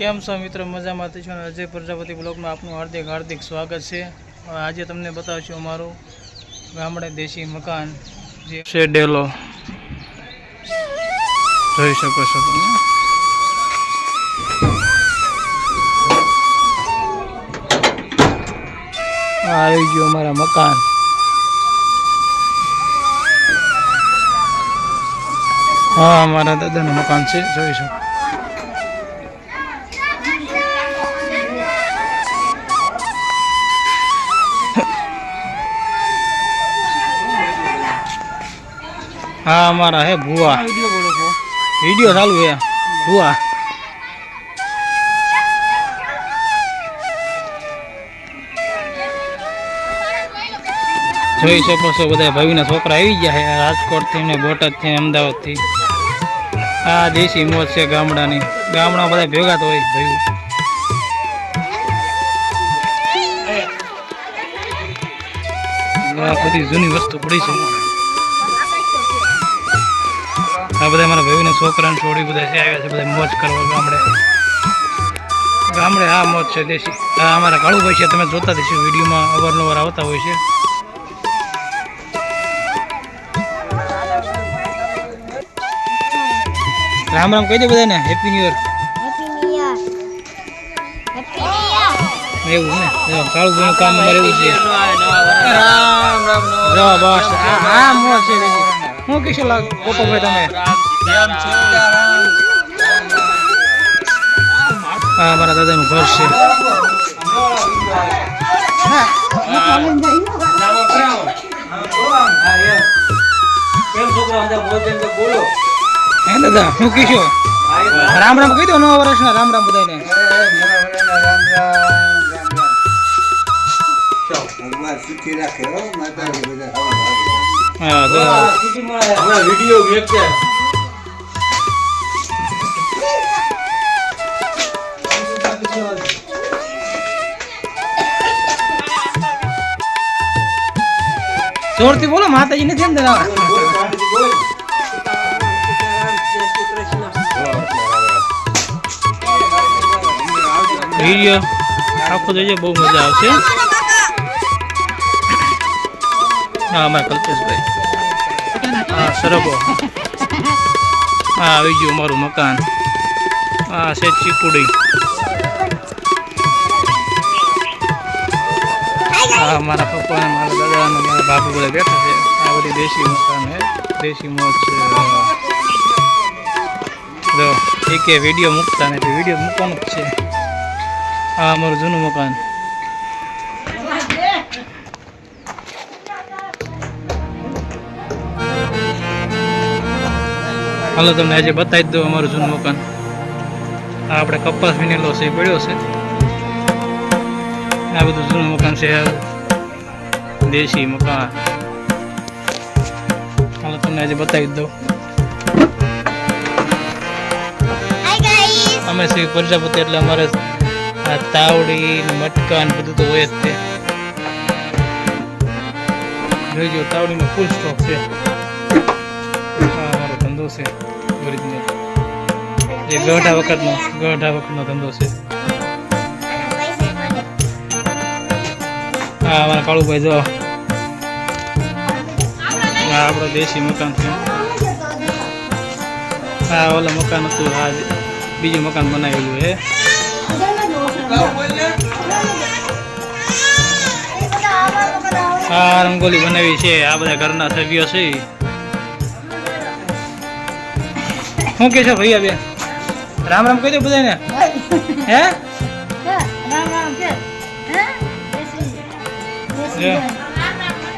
કેમ છો મિત્રો? મજામાં છો અને અજય પ્રજાપતિ બ્લોગમાં આપનું હાર્દિક હાર્દિક સ્વાગત છે. આજે તમને બતાવશું અમારું ગામડે દેશી મકાન જે છે ડેલો. જોઈ શકો છો તમે. આવી ગયું અમારા મકાન. હા, અમારા દાદાનું મકાન છે. જોઈ હા અમારા હે ભુવા. વીડિયો ચાલુ હે ભુવા. જોઈ શકો છો બધા ભાઈના છોકરા આવી ગયા છે. રાજકોટથી ને બોટાદથી અમદાવાદથી. આ દેશી મોજ છે ગામડાની. ગામડા બધા ભેગા તો હોય ભાઈ બધી જૂની વસ્તુ પડી છે. આ બધા મારા ભાઈને છોકરાને છોડી બધા છે આવ્યા છે બધા મોજ કરવા ગામડે ગામડે આ મોજ છે દેશી આ અમારા કાળુભાઈ છે તમે જોતા દેશો વિડીયોમાં અવારનવાર આવતા હોય છે રામ રામ કહી દે બધાને હેપી ન્યુ યર એવું ને કાળું કાળુભાઈનું કામ અમારે એવું છે રામ બસ આ આ મોજ છે હું કહેશો લાગ પોપોભાઈ તમે? હા, મારા દાદાનું ઘર છે. હે દાદા, હું કહેશો રામ રામ કહી દો, નવા વર્ષના રામ રામ બધાને. રાખે માતા હા જો વીડિયો વેચે જોરથી બોલો માતાજી નથી અંદર આવે વીડિયો આખો જોજો બહુ મજા આવશે. હા અમારા કલ્પેશભાઈ હા, સરબો. હા, આવી ગયું અમારું મકાન. હા છે ચીકુડી હા, મારા પપ્પા મારા દાદા અને મારા બાપુ બધા બેઠા છે. આ બધી દેશી મકાન છે. દેશી મોજ જો એ કે વીડિયો મૂકતા નથી. વીડિયો મૂકવાનું જ છે. આ અમારું જૂનું મકાન. હાલો તમને આજે બતાવી દઉં અમારું જૂનું મકાન. આ આપણે કપાસ વિનેલો છે એ પડ્યો છે. આ બધું જૂનું મકાન છે દેશી મકાન. હાલો તમને આજે બતાવી દઉં. અમે શ્રી પ્રજાપતિ એટલે અમારે આ તાવડી મટકા ને બધું તો હોય જ તે જોઈજો તાવડીનો ફૂલ સ્ટોક છે. ધંધો છે ઓરિજિનલ એ ગઢા વખતનો ગઢા વખતનો ધંધો છે. હા અમારા કાળુભાઈ જો. હા આપણો દેશી મકાન છે. હા ઓલા મકાન હતું હા બીજું મકાન બનાવેલું હે આ રંગોલી બનાવી છે, આ બધા ઘરના સભ્યો છે. શું કે છે ભૈયા બે રામ રામ કહી દો બધાને. હે?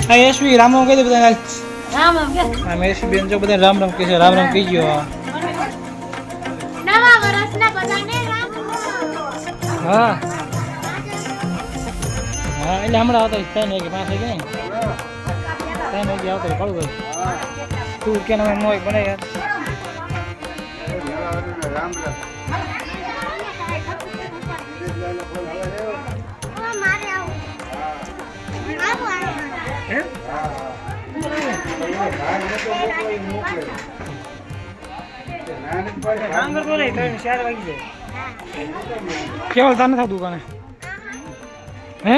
હે યશવી. રામ રામ કહી દો બધાને. રામ રામ કે. હા બેન જો બધા રામ રામ કહે છે રામ રામ કહી ગયો નવા વર્ષના બધાને રામ રામ. હા. હા એટલે હમણાં આવતા ત્રણ વાગે પાંચ વાગે નહીં? ત્રણ વાગે આવતો કળું ભાઈ. તું કે અમે મોય બને વાગી જાય કેવલ તને થતું કને હે?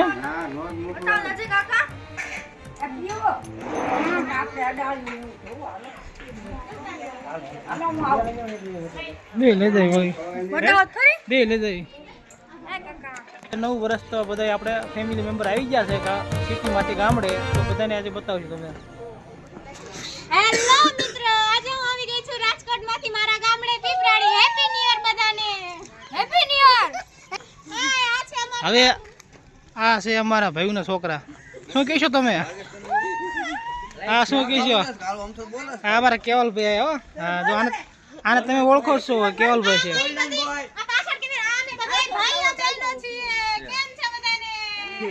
વળી. નવ વર્ષ તો બધા આપણે ફેમિલી મેમ્બર આવી ગયા છે કા સિટીમાંથી ગામડે તો બધાને આજે બતાવશું તમે. હેલો મિત્રો. આજે હું આવી ગઈ છું રાજકોટમાંથી. મારા ગામડે પીપરાડી હેપી ન્યુ યર બધાને. હેપી ન્યુ યર હાય આ છે અમારો હવે આ છે અમારા ભાઈના છોકરા. શું કહેશો તમે? હા શું કહેશો? હા અમારા કેવલભાઈ હો. હા જો આને આને તમે ઓળખો છો કેવલભાઈ છે. આ પાછળ કે આને બધાય ભાઈઓ બહેનો છીએ. કેમ છે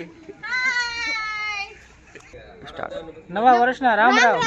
નવા વર્ષના રામ રામ.